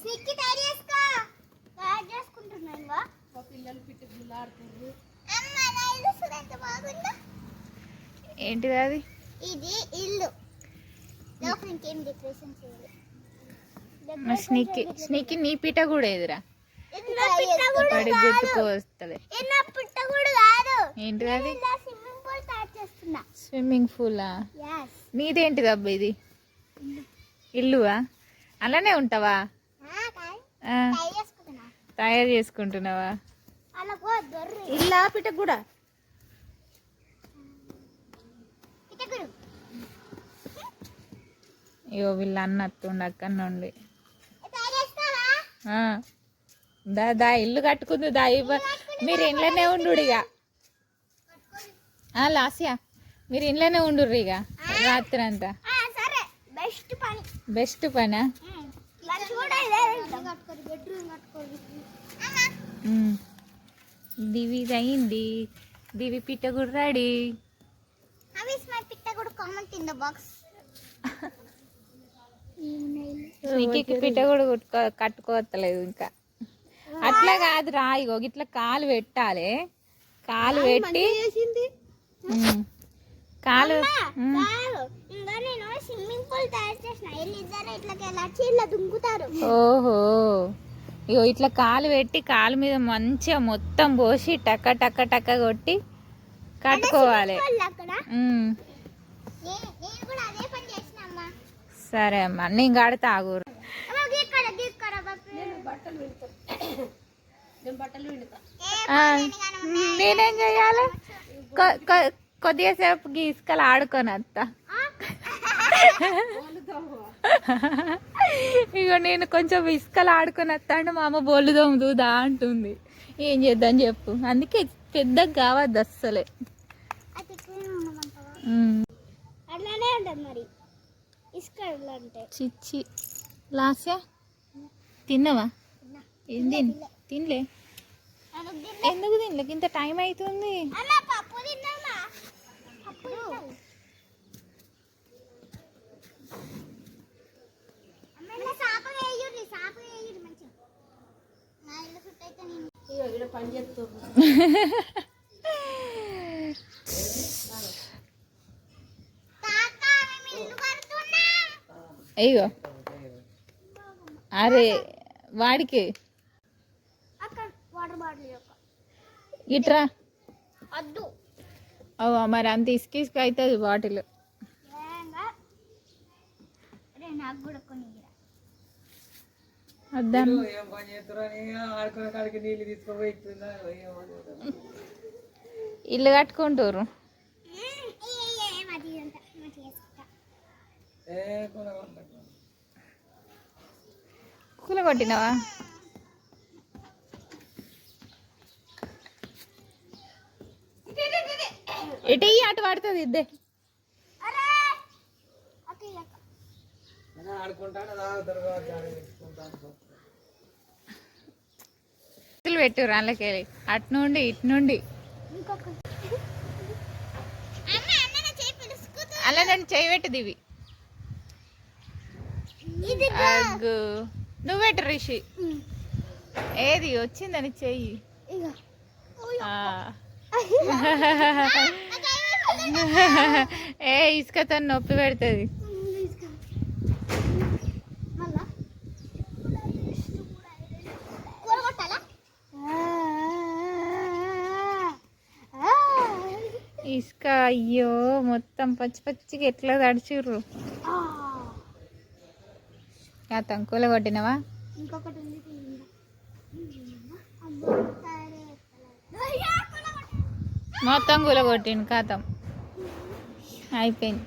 స్విక్కి తయారు చేసుకో. తయారు చేసుకుంటున్నా ఇంకా మా పిల్లలు పిట్టి అమ్మ నా ఇల్లు బాగుందో. ఏంటిది అది? ఇది ఇల్లు. లోపల ఇంకేం డెకరేషన్ చేయాలి స్నీకి స్నీకి నీ పీట కూడా ఎదురా గుర్తుకు వస్తలే. ఏంటిది అది? స్విమ్మింగ్ పూల్ తయారు చేస్తున్నా. Swimming పూలా yes. నీదేంటిది అబ్బా ఇది? ఇల్లువా? అలానే ఉంటావా? తయారు చేసుకుంటున్నా. తయారు చేసుకుంటున్నావా? ఇల్లా పిట్ట కూడా ఇగో వీళ్ళు అన్నట్టుండి అక్కడ నుండి. దా దా ఇల్లు కట్టుకుంది దా ఇవ్వ. మీరు ఇంట్లోనే ఉండు ఇక ఆ, లాస్యా. మీరు ఇంట్లోనే ఉండు ఇక రాత్రి అంతా. బెస్ట్ పని. బెస్ట్ పనా? దివి అయింది. దివి పిట్ట కూడా రెడీ. నీకు పిట్ట కూడా కుట్టుకో కట్టుకోవట్లేదు ఇంకా. అట్లా కాదు రా ఇగో ఇట్లా కాలు పెట్టాలి. కాలు పెట్టి. కాలు. నేను స్విమ్మింగ్ పూల్ తయారు చేసిన. వీళ్ళిద్దరు వెళ్ళి ఇలా దుంకుతారు. ఓహో. ఇగో ఇట్లా కాలు పెట్టి కాలు మీద మంచిగా మొత్తం పోసి టక్క టక్క టక్క కొట్టి కట్టుకోవాలి. వాళ్ళు అక్కడ? ఉమ్. నేను నేను కూడా అదే పని చేసిన అమ్మా. సరే అమ్మా నేను కడతా ఆగురు నేను చేయాలి? కొ- కొద్దిగా సేపు గీసుకలు ఆడుకొని వస్తా. ఇగో నేను కొంచెం ఇసుకలు ఆడుకొని వస్తా అంటే మా అమ్మ బొల్లు దోముదుదా అంటుంది. ఏం చేద్దాం చెప్పు. అందుకే పెద్దగా కావద్దు అస్సలే. అట్లానే ఉంటుంది మరి. ఇసుక అంటే చిచ్చి. లాస్యా? తిన్నావా? ఏం తిన్ తినలే? ఎందుకు తినలే? ఇంత టైం అవుతుంది అమ్మ పప్పు తిన్నామా పప్పు తింటావు. అమ్మ, ఇలా సాప వేయుర్రి, సాప వేయుర్రి మంచిగా. నా ఇల్లు చుట్టైతే నేను ఇక ఇక్కడ పని. అయ్యో అరే వాడికి ఇట్రా ఓ మరి అంత ఇసుక ఇసుక అవుతుంది బాటిల్ నాకు కూడా కొన్ని వద్దాను ఇల్లు కట్టుకుంటారు. కూల కొట్టినావా? ఎటు అటు పడుతుంది ఇద్దే. చేతులు పెట్టు రాళ్ళకెళ్ళి అటు నుండి ఇటు నుండి. అలా నన్ను చేయి పెట్టు దివి. నువ్వు పెట్టు రిషి. ఏది? వచ్చిందని చెయ్యి. ఏ ఇసుకతో నొప్పి పెడుతుంది. ఇసుక అయ్యో మొత్తం పచ్చి పచ్చిగా ఎట్లా తడిచిర్రు? ఆ. తంకుల కొట్టినవా? ఇంకొకటి ఉంది. మొత్తం కూల కొట్టిండు కాతం అయిపోయింది